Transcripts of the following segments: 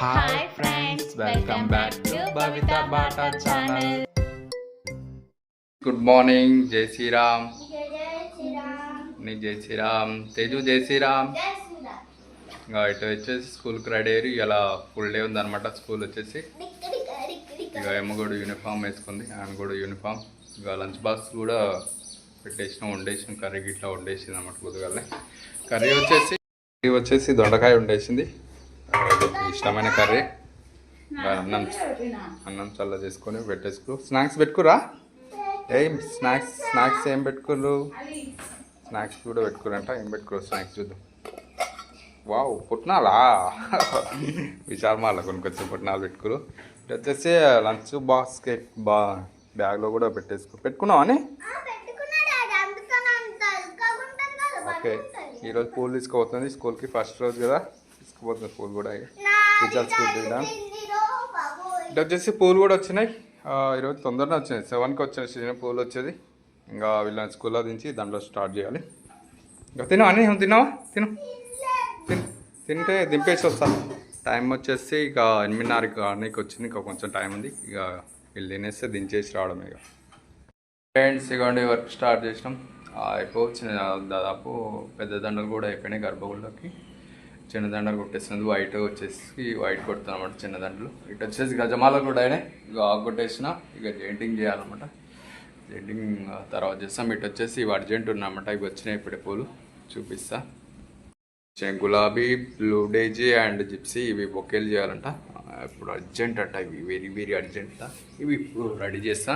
Hi friends welcome back to Bhavitha Bata channel good morning Jai Shriram నీ జై శ్రీరామ్ తేజు జై శ్రీరామ్ ఇంకా ఇటు వచ్చేసి స్కూల్కి రెడీ అయ్యారు ఇలా ఫుల్ డే ఉందన్నమాట స్కూల్ వచ్చేసి. ఇక ఏమో కూడా యూనిఫామ్ వేసుకుంది ఆయన కూడా యూనిఫామ్ ఇక లంచ్ బాక్స్ కూడా పెట్టేసినాం వండేసినాం కర్రీ ఇట్లా వండేసింది అనమాట పొద్దుగాలే కర్రీ వచ్చేసి కర్రీ వచ్చేసి దొండకాయ వండేసింది. ఇష్టమైన కర్రీ. అన్నం అన్నం చల్ల చేసుకొని పెట్టేసుకో. స్నాక్స్ పెట్టుకురా? ఏం స్నాక్స్ స్నాక్స్ ఏం పెట్టుకుర్రు? స్నాక్స్ కూడా పెట్టుకురంట ఏం పెట్టుకురు స్నాక్స్ చూద్దాం. వావ్ పుట్నాలా? విశాల్ మాల కొనుక్కొచ్చిన పుట్నాలు పెట్టుకురు వచ్చేసి లంచ్ బాక్స్కి బా బ్యాగ్లో కూడా పెట్టేసుకో. పెట్టుకున్నావా అని ఓకే. ఈరోజు పూలు తీసుకుపోతుంది స్కూల్కి ఫస్ట్ రోజు కదా. తీసుకుపోతుంది పూలు కూడా టీచర్స్ చూద్దాం ఇటు వచ్చేసి పూలు కూడా వచ్చినాయి. ఈరోజు తొందరనే వచ్చినాయి. సెవెన్కి వచ్చిన సీజన్ పూలు వచ్చేది. ఇంకా వీళ్ళని స్కూల్లో దించి దాంట్లో స్టార్ట్ చేయాలి. ఇంకా తిను అని తిన్నావా? తిను. తిను. తింటే దింపేసి వస్తా. టైం వచ్చేసి ఇక ఎనిమిదిన్నరకి అన్నీకి వచ్చింది. ఇంకా కొంచెం టైం ఉంది. ఇక వీళ్ళు తినేస్తే దించేసి రావడం ఇక. ఫ్రెండ్స్ ఇగోండి వర్క్ స్టార్ట్ చేసినాం. ఆ, అయిపోవచ్చిన దాదాపు పెద్ద దండలు కూడా అయిపోయినాయి గర్భగుళ్ళకి చిన్న దండలు కొట్టేసినది వైట్ వచ్చేసి వైట్ కొడుతున్నాం అనమాట చిన్న దండలు ఇటు వచ్చేసి గజమాల కూడా అయినాయి. ఇక ఆకు కొట్టేసిన ఇక జెయింటింగ్ చేయాలన్నమాట. జెయింటింగ్ తర్వాత చేస్తాం. ఇటు వచ్చేసి ఇవి అర్జెంట్ ఉన్నాయన్నమాట ఇవి వచ్చినాయి ఇప్పుడే పూలు. చూపిస్తా. గులాబీ బ్లూ డేజీ అండ్ జిప్సీ. ఇవి బొకేలు చేయాలంట. ఇప్పుడు అర్జెంట్ అంట ఇవి వెరీ వెరీ అర్జెంట్ ఇవి ఇప్పుడు రెడీ చేస్తా.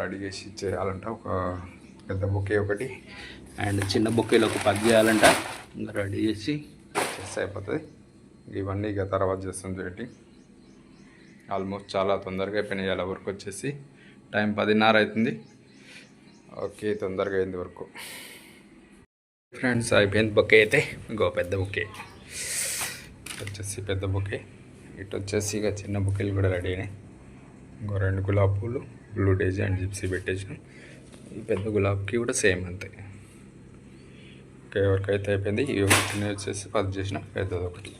రెడీ చేసి చేయాలంట ఒక పెద్ద బొకే ఒకటి. అండ్ చిన్న బొకేలు ఒక పగ్ చేయాలంట. రెడీ చేసి చేస్తే అయిపోతుంది. ఇవన్నీ ఇక తర్వాత చేస్తుంది చేయండి ఆల్మోస్ట్ చాలా తొందరగా అయిపోయినాయి అలా వర్క్ వచ్చేసి. టైం పదిన్నర అవుతుంది ఓకే తొందరగా అయింది వర్క్. ఫ్రెండ్స్ అయిపోయింది బొకే అయితే. ఇంకో పెద్ద బొకే. ఇటు వచ్చేసి పెద్ద బొకే. ఇటు వచ్చేసి ఇక చిన్న బొకేలు కూడా రెడీ అయినాయి. ఇంకో రెండు గులాబీ పూలు బ్లూ డేజీ అండ్ జిప్సీ పెట్టేసాం ఈ పెద్ద గులాబ్కి కూడా సేమ్ అంతే. ఎవరికైతే అయిపోయింది. ఈ చిన్న వచ్చేసి పది చేసిన పెద్దది ఒకటి